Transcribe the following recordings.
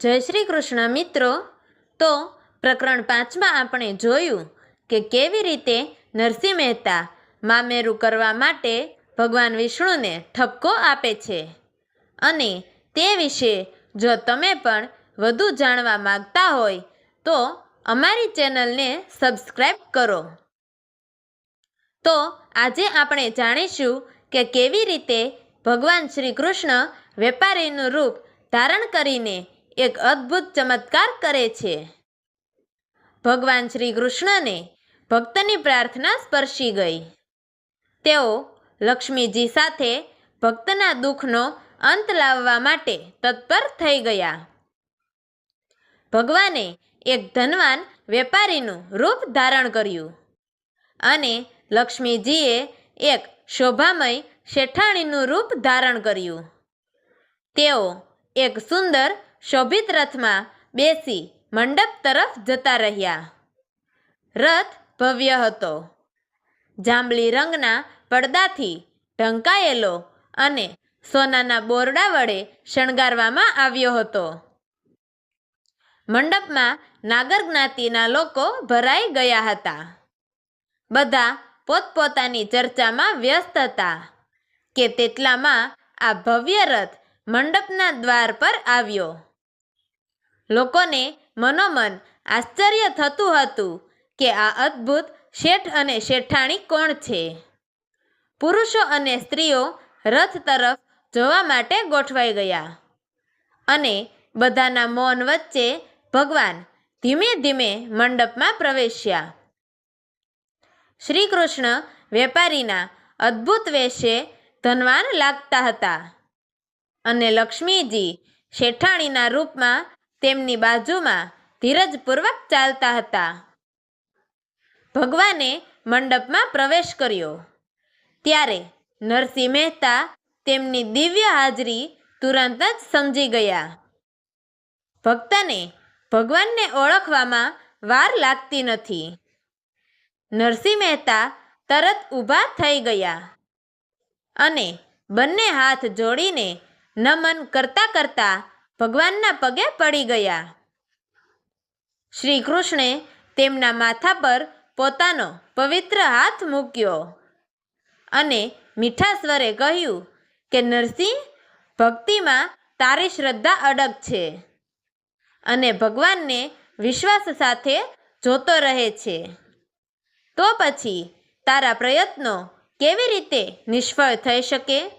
જય શ્રી કૃષ્ણ, મિત્રો. તો પ્રકરણ પાંચમાં આપણે જોયું કે કેવી રીતે નરસિંહ મહેતા મામેરું કરવા માટે ભગવાન વિષ્ણુને ઠપકો આપે છે અને તે વિશે જો તમે પણ વધુ જાણવા માંગતા હોય તો અમારી ચેનલને સબસ્ક્રાઈબ કરો. તો આજે આપણે જાણીશું કે કેવી રીતે ભગવાન શ્રી કૃષ્ણ વેપારીનું રૂપ ધારણ કરીને એક અદ્ભુત ચમત્કાર કરે છે. ભગવાન શ્રી કૃષ્ણને ભક્તની પ્રાર્થના સ્પર્શી ગઈ. તેઓ લક્ષ્મીજી સાથે ભક્તના દુઃખનો અંત લાવવા માટે તત્પર થઈ ગયા. ભગવાને એક ધનવાન વેપારીનું રૂપ ધારણ કર્યું અને લક્ષ્મીજીએ એક શોભામય શેઠાણીનું રૂપ ધારણ કર્યું. તેઓ એક સુંદર શોભિત રથમાં બેસી મંડપ તરફ જતા રહ્યા. રથ ભવ્ય હતો. જાંબલી રંગના પડદાથી ઢંકાયેલો અને સોનાના બોરડા વડે શણગારવામાં આવ્યો હતો. મંડપમાં નાગર જ્ઞાતિના લોકો ભરાઈ ગયા હતા. બધા પોતપોતાની ચર્ચામાં વ્યસ્ત હતા કે તેટલામાં આ ભવ્ય રથ મંડપના દ્વાર પર આવ્યો. લોકોને મનોમન આશ્ચર્ય થતું હતું કે આ અદ્ભુત શેઠ અને શેઠાણી કોણ છે? પુરુષો અને સ્ત્રીઓ રથ તરફ જોવા માટે ગોઠવાઈ ગયા અને બધાના મૌન વચ્ચે ભગવાન ધીમે ધીમે મંડપમાં પ્રવેશ્યા. શ્રી કૃષ્ણ વેપારીના અદ્ભુત વેશે ધનવાન લાગતા હતા અને લક્ષ્મીજી શેઠાણીના રૂપમાં તેમની બાજુમાં ધીરજપૂર્વક ચાલતા હતા. ભગવાને મંડપમાં પ્રવેશ કર્યો. ત્યારે નરસિંહ મહેતા તેમની દિવ્ય હાજરી તુરંત જ સમજી ગયા. ભક્તને ભગવાનને ઓળખવામાં વાર લાગતી નથી. નરસિંહ મહેતા તરત ઊભા થઈ ગયા અને બંને હાથ જોડીને નમન કરતા કરતા ભગવાનના પગે પડી ગયા. શ્રી કૃષ્ણે તેમના માથા પર પોતાનો પવિત્ર હાથ મૂક્યો અને મીઠા સ્વરે કહ્યું કે, નરસિંહ, ભક્તિમાં તારી શ્રદ્ધા અડગ છે અને ભગવાનને વિશ્વાસ સાથે જોતો રહે છે. તો પછી તારા પ્રયત્નો કેવી રીતે નિષ્ફળ થઈ શકે?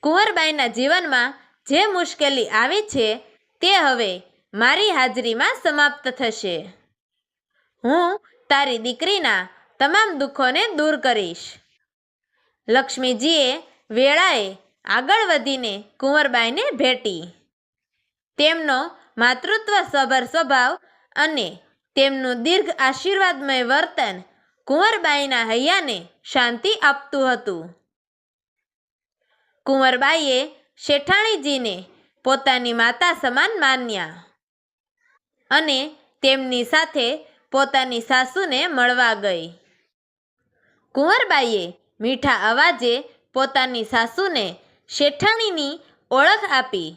કુંવરબાઈના જીવનમાં જે મુશ્કેલી આવી છે, તે હવે મારી હાજરીમાં સમાપ્ત થશે. હું તારી દીકરીના તમામ દુઃખોને દૂર કરીશ. લક્ષ્મીજીએ વેળાએ આગળ વધીને કુંવરબાઈને ભેટી. તેમનો માતૃત્વ સભર સ્વભાવ અને તેમનું દીર્ઘ આશીર્વાદમય વર્તન કુંવરબાઈના હૈયાને શાંતિ આપતું હતું. કુંવરબાઈએ શેઠાણીજીને પોતાની માતા સમાન માન્યા અને તેમની સાથે પોતાની સાસુને મળવા ગઈ. કુંવરબાઈએ મીઠા અવાજે પોતાની સાસુને શેઠાણીની ઓળખ આપી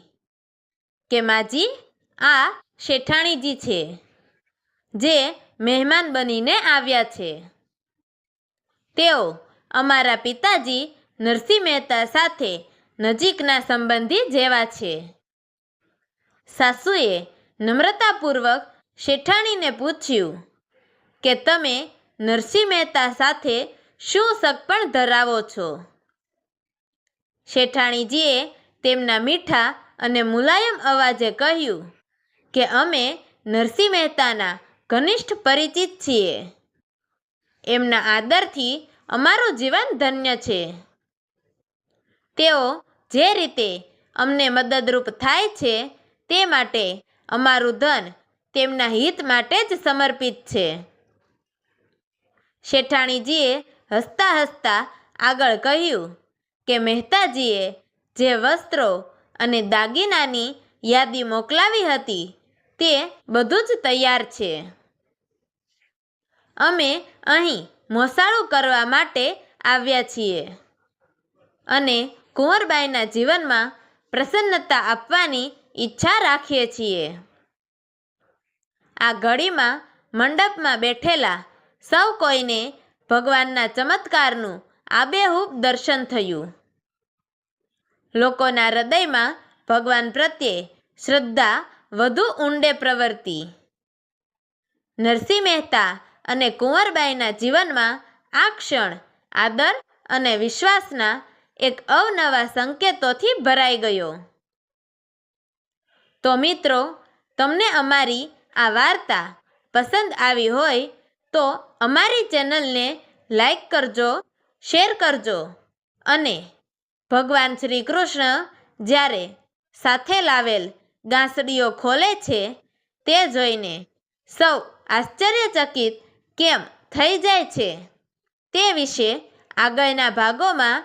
કે, માજી, આ શેઠાણીજી છે, જે મહેમાન બનીને આવ્યા છે. તેઓ અમારા પિતાજી નરસિંહ મહેતા સાથે નજીકના સંબંધી જેવા છે. સાસુએ નમ્રતાપૂર્વક શેઠાણીને પૂછ્યું કે તમે નરસિંહ મહેતા સાથે શું સગપણ ધરાવો છો? શેઠાણીજીએ તેમના મીઠા અને મુલાયમ અવાજે કહ્યું કે અમે નરસિંહ મહેતાના ઘનિષ્ઠ પરિચિત છીએ. એમના આદરથી અમારું જીવન ધન્ય છે. તેઓ જે રીતે અમને મદદરૂપ થાય છે, તે માટે અમારું ધન તેમના હિત માટે જ સમર્પિત છે. શેઠાણીજીએ હસતા હસતા આગળ કહ્યું કે, મહેતાજીએ જે વસ્ત્રો અને દાગીનાની યાદી મોકલાવી હતી, તે બધું જ તૈયાર છે. અમે અહીં મોસાળું કરવા માટે આવ્યા છીએ. અને કુંવરબાઈના જીવનમાં પ્રસન્નતા આપવાની ઈચ્છા રાખીએ છીએ. આ ઘડીમાં મંડપમાં બેઠેલા સૌ કોઈને ભગવાનના ચમત્કારનું આબેહૂબ દર્શન થયું. લોકોના હૃદયમાં ભગવાન પ્રત્યે શ્રદ્ધા વધુ ઊંડે પ્રવર્તી. નરસિંહ મહેતા અને કુંવરબાઈના જીવનમાં આ ક્ષણ આદર અને વિશ્વાસના એક અવનવા સંકેતોથી ભરાઈ ગયો. તો મિત્રો, તમને અમારી આ વાર્તા પસંદ આવી હોય તો અમારી ચેનલને લાઈક કરજો, શેર કરજો અને ભગવાન શ્રી કૃષ્ણ જ્યારે સાથે લાવેલ ગાંસડીઓ ખોલે છે તે જોઈને સૌ આશ્ચર્યચકિત કેમ થઈ જાય છે તે વિશે આગળના ભાગોમાં